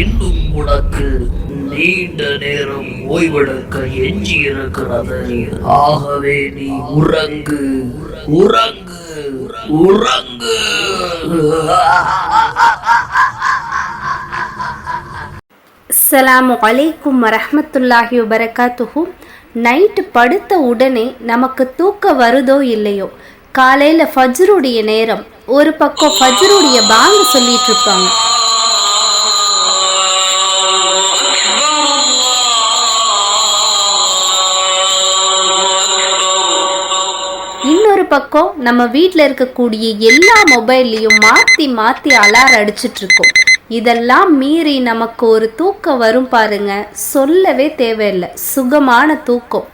இன்னும் உனக்கு நீண்ட நேரம் ஓய்வெடுக்க எஞ்சி இருக்கிறது ஆகவே நீ உறங்கு உறங்கு உறங்கு. அஸ்ஸலாமு அலைக்கும் வரஹ்மத்துல்லாஹி வபரகாத்துஹும் நைட்டு படுத்த உடனே நமக்கு தூக்கம் வருதோ இல்லையோ? காலையில் ஃபஜ்ருடைய நேரம். ஒரு பக்கம் ஃபஜ்ருடைய பாங்கு சொல்லிட்டு இருப்பாங்க. பக்கம் நம்ம வீட்டில் இருக்கக்கூடிய எல்லா மொபைல்லையும் மாற்றி மாற்றி அலார் அடிச்சிட்டு இருக்கோம் இதெல்லாம் மீறி நமக்கு ஒரு தூக்கம் வரும் பாருங்க. சொல்லவே தேவையில்லை. சுகமான தூக்கம்.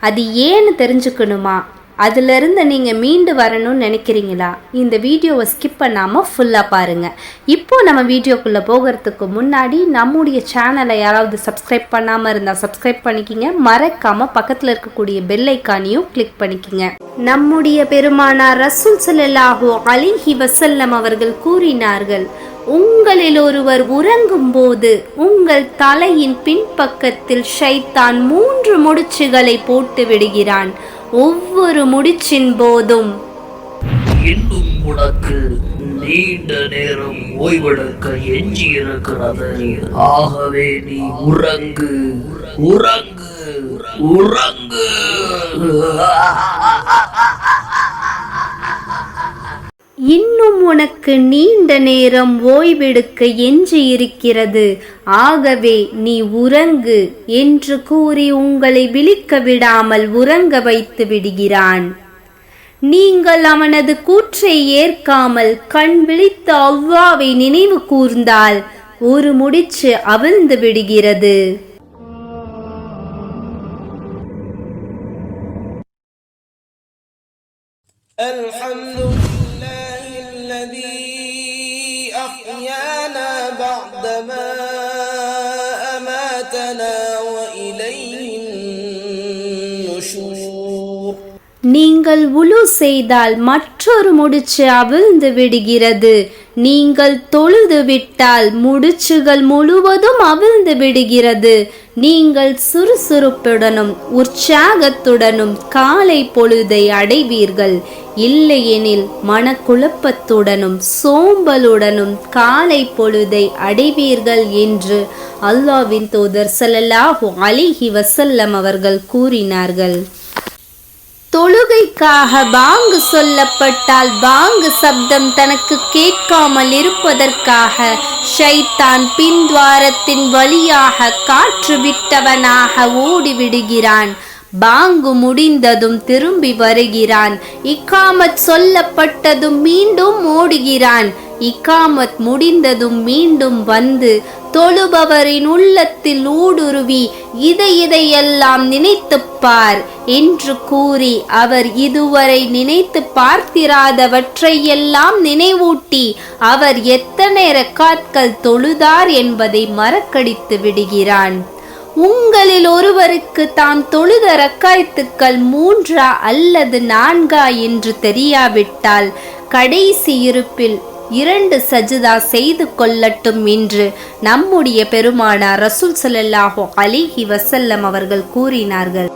அது ஏன்னு தெரிஞ்சுக்கணுமா? அதிலிருந்து நீங்கள் மீண்டு வரணும்னு நினைக்கிறீங்களா? இந்த வீடியோவை ஸ்கிப் பண்ணாமல் ஃபுல்லாக பாருங்கள் இப்போ நம்ம வீடியோக்குள்ளே போகிறதுக்கு முன்னாடி நம்முடைய சேனலை யாராவது சப்ஸ்கிரைப் பண்ணாமல் இருந்தால் சப்ஸ்கிரைப் பண்ணிக்கிங்க. மறக்காமல் பக்கத்தில் இருக்கக்கூடிய பெல் ஐக்கானையும் கிளிக் பண்ணிக்கிங்க. நம்முடைய பெருமானார் ரசூல் ஸல்லல்லாஹு அலிஹி வசல்லம் அவர்கள் கூறினார்கள் உங்களில் ஒருவர் உறங்கும் போது உங்கள் தலையின் பின்பக்கத்தில் ஷைத்தான் மூன்று முடிச்சுகளை போட்டு விடுகிறான். ஒவ்வொரு முடிச்சின் போதும். இன்னும் உனக்கு நீண்ட நேரம் ஓய்வெடுக்க எஞ்சி இருக்கிறது ஆகவே நீ உறங்கு உறங்கு உறங்கு இன்னும் உனக்கு நீண்ட நேரம் ஓய்வெடுக்க எஞ்சி இருக்கிறது ஆகவே நீ உறங்கு என்று கூறி உங்களை விழிக்க விடாமல் உறங்க வைத்து விடுகிறான் நீங்கள் அவனது கூற்றை ஏற்காமல் கண் விழித்த அவ்வாவை நினைவு கூர்ந்தால் ஒரு முடிச்சு அவிழ்ந்து விடுகிறது الحمد لله الذي أحيانا بعدما أماتنا நீங்கள் உழு செய்தால் மற்றொரு முடிச்சு அவிழ்ந்து விடுகிறது. நீங்கள் தொழுது விட்டால் முடிச்சுகள் முழுவதும் அவிழ்ந்து விடுகிறது. நீங்கள் சுறுசுறுப்புடனும் உற்சாகத்துடனும் காலை பொழுதை அடைவீர்கள். இல்லையெனில் மனக்குழப்பத்துடனும் சோம்பலுடனும் காலை பொழுதை அடைவீர்கள் என்று அல்லாவின் தூதர் ஸல்லல்லாஹு அலிஹி வசல்லம் அவர்கள் கூறினார்கள். தொழுகைக்காக பாங்கு சொல்லப்பட்டால் பாங்கு சப்தம் தனக்கு கேட்காமல் இருப்பதற்காக ஷைத்தான் பின்துவாரத்தின் வழியாக காற்று விட்டவனாக ஓடிவிடுகிறான். பாங்கு முடிந்ததும் திரும்பி வருகிறான். இக்காமத் சொல்லப்பட்டதும் மீண்டும் ஓடுகிறான். இக்காமத் முடிந்ததும் மீண்டும் வந்து தொழுபவரின் உள்ளத்தில் ஊடுருவி இதை இதையெல்லாம் நினைத்துப் பார் என்று கூறி அவர் இதுவரை நினைத்து பார்த்திராதவற்றையெல்லாம் நினைவூட்டி அவர் எத்தனை ரெக்கார்ட்கள் தொழுதார் என்பதை மறக்கடித்து விடுகிறான். உங்களில் ஒருவருக்கு தாம் தொழுத ரக்காயத்துக்கள் மூன்றா அல்லது நான்கா என்று தெரியாவிட்டால் கடைசி இருப்பில் இரண்டு சஜிதா செய்து கொள்ளட்டும் என்று நம்முடைய பெருமானார் ரசூல் ஸல்லல்லாஹு அலிஹி வசல்லம் அவர்கள் கூறினார்கள்.